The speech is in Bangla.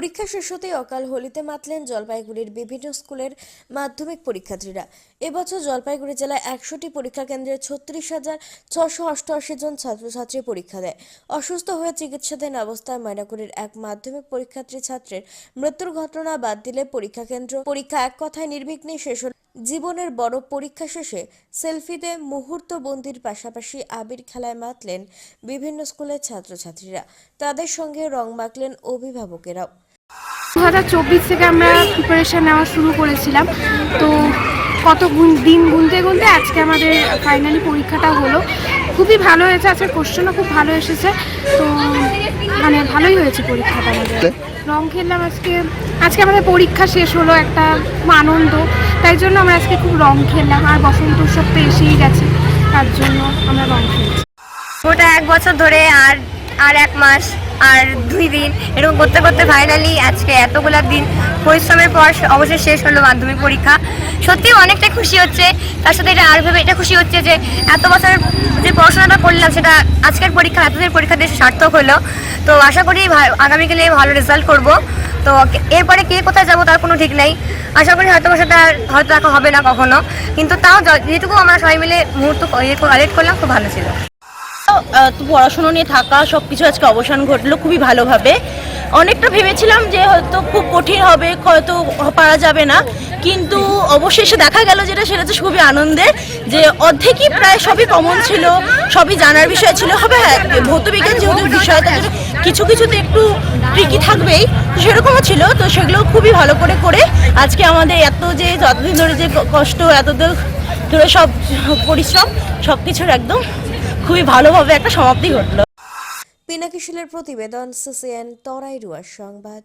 পরীক্ষা শেষ হতেই অকাল হোলিতে মাতলেন জলপাইগুড়ির বিভিন্ন স্কুলের মাধ্যমিক পরীক্ষার্থীরা। এবছর জলপাইগুড়ি জেলায় একশোটি পরীক্ষা কেন্দ্রে ছত্রিশ হাজার ছশো অষ্টআশি জন ছাত্রছাত্রী পরীক্ষা দেয়। অসুস্থ হয়ে চিকিৎসাধীন অবস্থায় ময়নাগুড়ির এক মাধ্যমিক পরীক্ষার্থী ছাত্রের মৃত্যুর ঘটনা বাদ দিলে পরীক্ষা কেন্দ্র পরীক্ষা এক কথায় নির্বিঘ্নে শেষ জীবনের বড় পরীক্ষা শেষে সেলফিতে মুহূর্ত বন্দির পাশাপাশি আবির খেলায় মাতলেন বিভিন্ন স্কুলের ছাত্রছাত্রীরা। তাদের সঙ্গে রং মাখলেন অভিভাবকেরাও। দু হাজার চব্বিশ থেকে আমরা প্রিপারেশন নেওয়া শুরু করেছিলাম। তো কত গুণ দিন গুনতে গুনতে আজকে আমাদের ফাইনালি পরীক্ষাটা হলো। খুবই ভালো হয়েছে আজকে কোশ্চেনও খুব ভালো এসেছে। তো মানে ভালোই হয়েছে পরীক্ষাটা আমাদের। রং খেললাম আজকে। আজকে আমাদের পরীক্ষা শেষ হলো একটা খুব আনন্দ। তাই জন্য আমরা আজকে খুব রং খেললাম। আর বসন্ত উৎসব তো এসেই গেছে। তার জন্য আমরা রং খেলছি। ওটা এক বছর ধরে আর আর এক মাস। আর দুই দিন। এরকম করতে করতে ফাইনালি আজকে এতগুলা দিন পরিশ্রমের পর অবশ্যই শেষ হলো মাধ্যমিক পরীক্ষা। সত্যি অনেকটা খুশি হচ্ছে। তার সাথে এটা আর ভেবে এটা খুশি হচ্ছে যে এত বছর যে পড়াশোনাটা করলাম, সেটা আজকের পরীক্ষা এতদিন পরীক্ষা দিয়ে সার্থক হলো। তো আশা করি আগামীকালে ভালো রেজাল্ট করব। তো এরপরে কে কোথায় যাব তার কোনো ঠিক নেই। আশা করি হয়তো সেটা হয়তো দেখা হবে না কখনো। কিন্তু তাও যেটুকু আমরা সবাই মিলে মুহূর্ত কালেক্ট করলাম, খুব ভালো ছিল। পড়াশুনো নিয়ে থাকা সব কিছু আজকে অবসান ঘটলো খুবই ভালোভাবে। অনেকটা ভেবেছিলাম যে হয়তো খুব কঠিন হবে, হয়তো পারা যাবে না, কিন্তু অবশেষে দেখা গেল যেটা, সেটা তো খুবই আনন্দের যে অর্ধেকই প্রায় সবই কমন ছিল, সবই জানার বিষয় ছিল। হবে হ্যাঁ ভৌতবিজ্ঞান যেহেতু বিষয়, তার কিছু কিছুতে একটু ট্রিকি থাকবেই, তো সেরকমও ছিল, তো সেগুলো খুবই ভালো করে করে আজকে আমাদের এত যে যতদিন ধরে যে কষ্ট এত ধরে সব পরিশ্রম সব কিছুর একদম খুবই ভালোভাবে একটা সমাপ্তি ঘটলো। পিনাকিশিলের প্রতিবেদন সিসিএন তরাই রুয়ার সংবাদ।